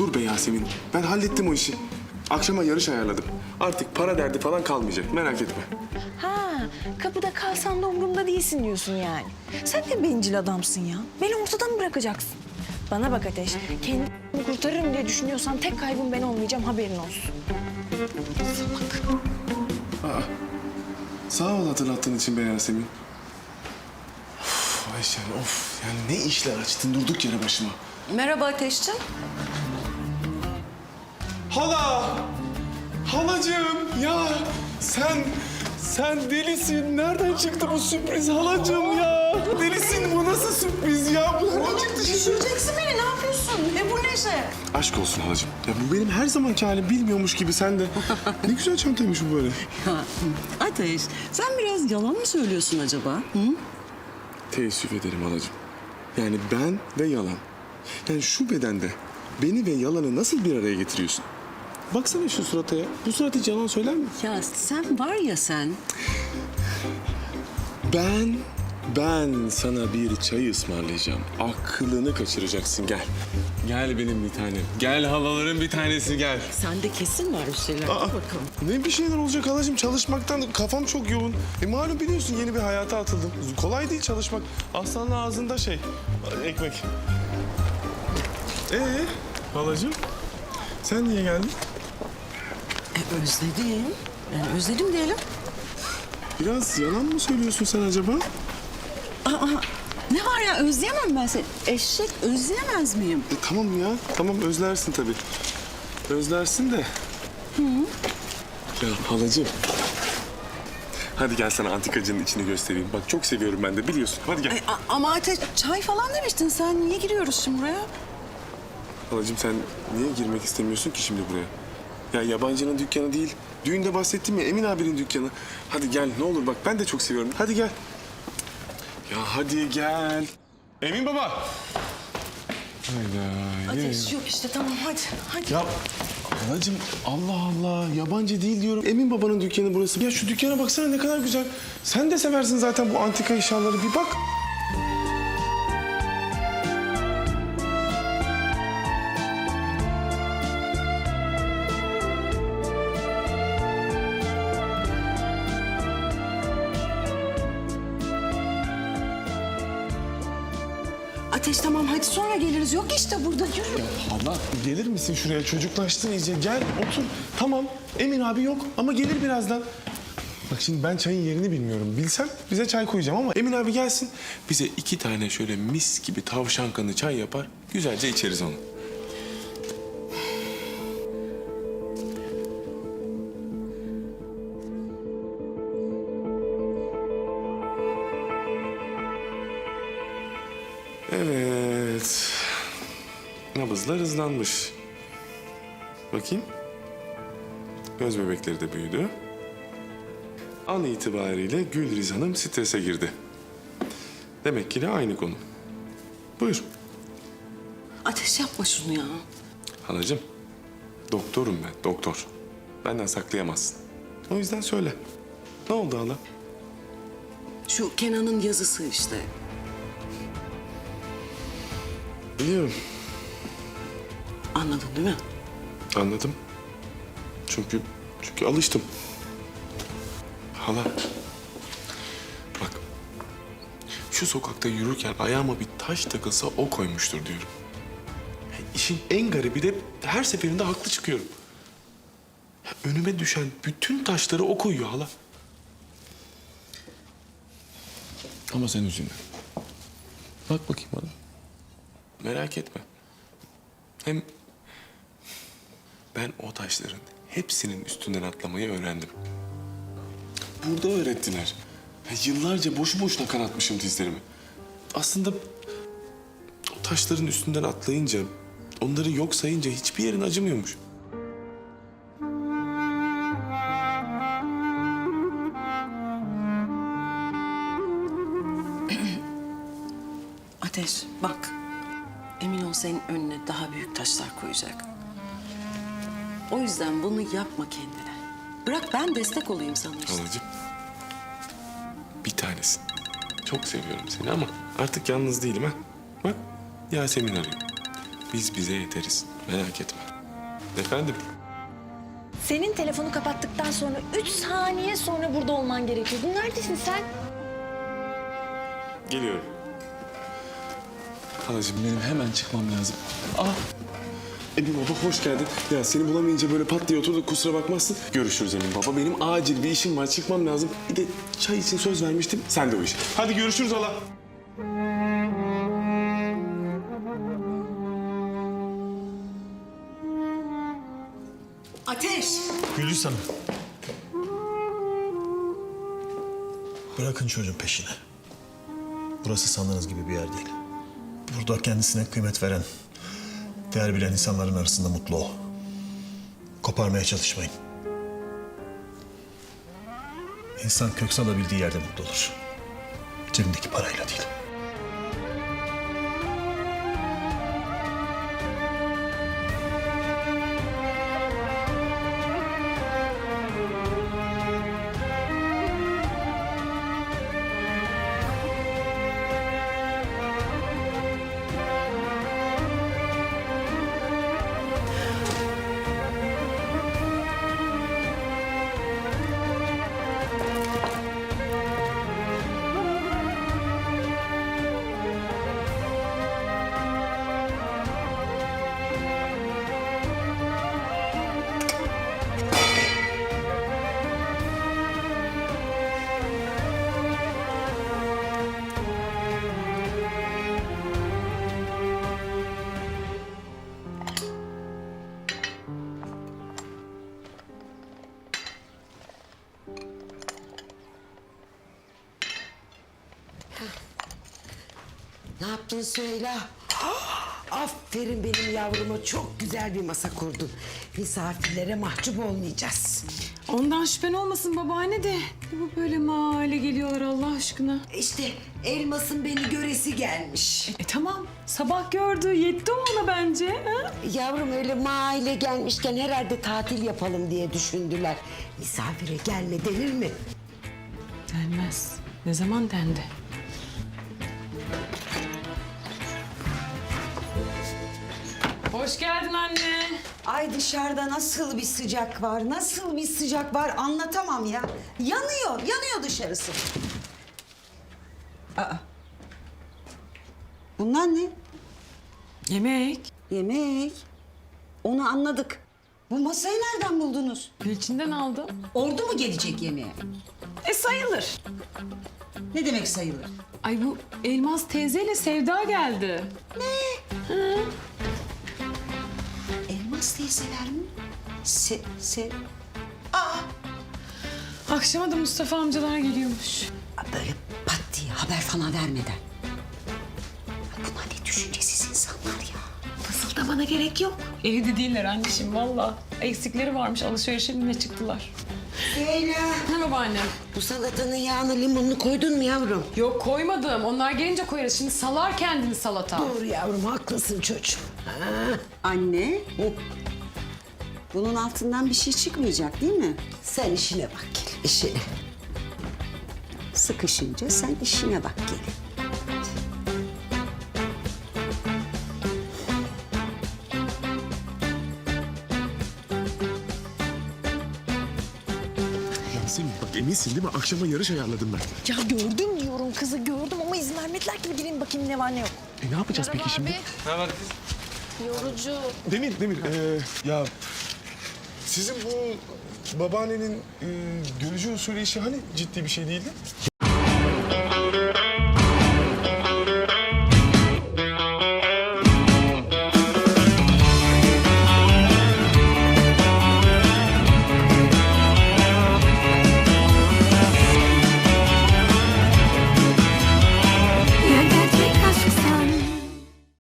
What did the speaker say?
Dur be Yasemin. Ben hallettim o işi. Akşama yarış ayarladım. Artık para derdi falan kalmayacak. Merak etme. Ha, kapıda kalsan da umurumda değilsin diyorsun yani. Sen de bencil adamsın ya. Beni ortadan mı bırakacaksın? Bana bak Ateş, kendimi kurtarırım diye düşünüyorsan tek kaybım ben olmayacağım haberin olsun. Sağ ol hatırlattığın için be Yasemin. Of Ayşen of. Yani ne işler açtın durduk yere başıma. Merhaba Ateşciğim. Hala! Halacığım ya sen sen delisin. Nereden çıktı bu sürpriz halacığım ya? Delisin bu nasıl sürpriz ya? Bu nereden çıktı şimdi? Düşüreceksin beni ne yapıyorsun? Ne bu neşe? Aşk olsun halacığım. Ya bu benim her zamanki halim bilmiyormuş gibi sen de. Ne güzel çantaymış bu böyle. Ha, Ateş, sen biraz yalan mı söylüyorsun acaba? Hı? Teessüf ederim halacığım. Yani ben ve yalan. Yani şu bedende beni ve yalanı nasıl bir araya getiriyorsun? Baksana şu surata ya. Bu surat hiç yalan söyler mi? Ya sen var ya sen, Ben, ben sana bir çay ısmarlayacağım. Aklını kaçıracaksın gel. Gel benim bir tanem. Gel halaların bir tanesi gel. sende kesin var bir şeyler. Dur bakalım. Ne bir şeyler olacak halacığım. Çalışmaktan kafam çok yoğun. E malum biliyorsun yeni bir hayata atıldım. Kolay değil çalışmak. Aslanın ağzında şey, ekmek. Ee, halacığım sen niye geldin? E, özledim. Yani özledim diyelim. Biraz yalan mı söylüyorsun sen acaba? Aa, ne var ya özleyemem ben seni. Eşek özleyemez miyim? E, tamam ya, tamam özlersin tabii. Özlersin de. Ya halacığım. Hadi gel sana antikacının içini göstereyim. Bak çok seviyorum ben de biliyorsun. Hadi gel. Ay, ama Ateş çay falan demiştin sen. Niye giriyoruz şimdi buraya? Halacığım sen niye girmek istemiyorsun ki şimdi buraya? Ya yabancının dükkanı değil. Düğünde bahsettim ya Emin abinin dükkanı. Hadi gel ne olur bak ben de çok seviyorum. Hadi gel. Ya hadi gel. Emin baba. Hayda. Ateş yok işte tamam hadi. Hadi. Ya halacığım Allah Allah yabancı değil diyorum. Emin babanın dükkanı burası. Ya şu dükkana baksana ne kadar güzel. Sen de seversin zaten bu antika eşyaları bir bak. Ateş tamam hadi sonra geliriz. Yok işte burada yürü. Allah gelir misin şuraya çocuklaştın iyice. Gel otur. Tamam Emin abi yok ama gelir birazdan. Bak şimdi ben çayın yerini bilmiyorum. Bilsem bize çay koyacağım ama Emin abi gelsin. Bize iki tane şöyle mis gibi tavşan kanı çay yapar. Güzelce içeriz onu. Nabızlar hızlanmış. Bakayım. Göz bebekleri de büyüdü. An itibariyle Gülriz Hanım strese girdi. Demek ki de aynı konu. Buyur. Ateş yapma şunu ya. Halacığım, doktorum ben, doktor. Benden saklayamazsın. O yüzden söyle. Ne oldu hala? Şu Kenan'ın yazısı işte. Biliyorum, Anladın değil mi? anladım. Çünkü, çünkü alıştım. Hala, bak. Şu sokakta yürürken ayağıma bir taş takılsa o koymuştur diyorum. İşin en garibi de her seferinde haklı çıkıyorum. Önüme düşen bütün taşları o koyuyor hala. Ama sen üzülme. Bak bakayım bana. Merak etme. Hem ben o taşların hepsinin üstünden atlamayı öğrendim. Burada öğrettiler. Yıllarca boşu boşuna kanatmışım dizlerimi. Aslında o taşların üstünden atlayınca, onları yok sayınca hiçbir yerin acımıyormuş. Ateş bak. Emin ol senin önüne daha büyük taşlar koyacak. O yüzden bunu yapma kendine. Bırak ben destek olayım sana işte. Halacığım. Bir tanesin. Çok seviyorum seni ama artık yalnız değilim ha. Bak Yasemin arıyor. Biz bize yeteriz. Merak etme. Efendim? Senin telefonu kapattıktan sonra üç saniye sonra burada olman gerekiyordu. Neredesin sen? Geliyorum. Halacığım benim hemen çıkmam lazım. Aa! Emin baba hoş geldin. Ya seni bulamayınca böyle pat diye oturduk kusura bakmazsın. Görüşürüz Emin baba. Benim acil bir işim var çıkmam lazım. Bir de çay için söz vermiştim. Sen de o iş. Hadi görüşürüz hala. Ateş. Gülis Hanım. Bırakın çocuğun peşini. Burası sandığınız gibi bir yer değil. Burada kendisine kıymet veren, değer bilen insanların arasında mutlu o. Koparmaya çalışmayın. İnsan kök salabildiği yerde mutlu olur. Cebindeki parayla değil. Ne yaptın söyle. Aferin benim yavruma çok güzel bir masa kurdun. Misafirlere mahcup olmayacağız. Ondan şüphen olmasın babaanne de. Bu böyle mahalle geliyorlar Allah aşkına. İşte elmasın beni göresi gelmiş. E tamam sabah gördü yetti ona bence. Ha? Yavrum öyle mahalle gelmişken herhalde tatil yapalım diye düşündüler. Misafire gelme denir mi? Denmez. Ne zaman dendi? Hoş geldin anne. Ay dışarıda nasıl bir sıcak var, nasıl bir sıcak var anlatamam ya. Yanıyor, yanıyor dışarısı. Aa. Bunlar ne? Yemek. Yemek. Onu anladık. Bu masayı nereden buldunuz? Gülçin'den aldım. Ordu mu gelecek yemeğe? E sayılır. Ne demek sayılır? Ay bu Elmas teyzeyle Sevda geldi. Elmas teyzeler mi? Se, se, Akşama da Mustafa amcalar geliyormuş. böyle pat diye haber falan vermeden. Bunlar ne düşüncesiz insanlar ya. Fısıldamana gerek yok. Evde değiller anneciğim valla. Eksikleri varmış alışverişe mi ne çıktılar. Leyla. Ne babaannem? Bu salatanın yağını limonunu koydun mu yavrum? Yok koymadım. Onlar gelince koyarız. Şimdi salar kendini salata. Doğru yavrum haklısın çocuğum. Ha. Anne, bunun altından bir şey çıkmayacak değil mi? Sen işine bak gel işine. Sıkışınca sen işine bak gelin. Eminsin değil mi? Akşama yarış ayarladım ben. Ya gördüm diyorum kızı gördüm ama izin vermediler ki bir gireyim bakayım ne var ne yok. E ne yapacağız peki şimdi? Yorucu. Demir, Demir. ee, ya sizin bu babaannenin ee, görücü usulü işi hani ciddi bir şey değildi?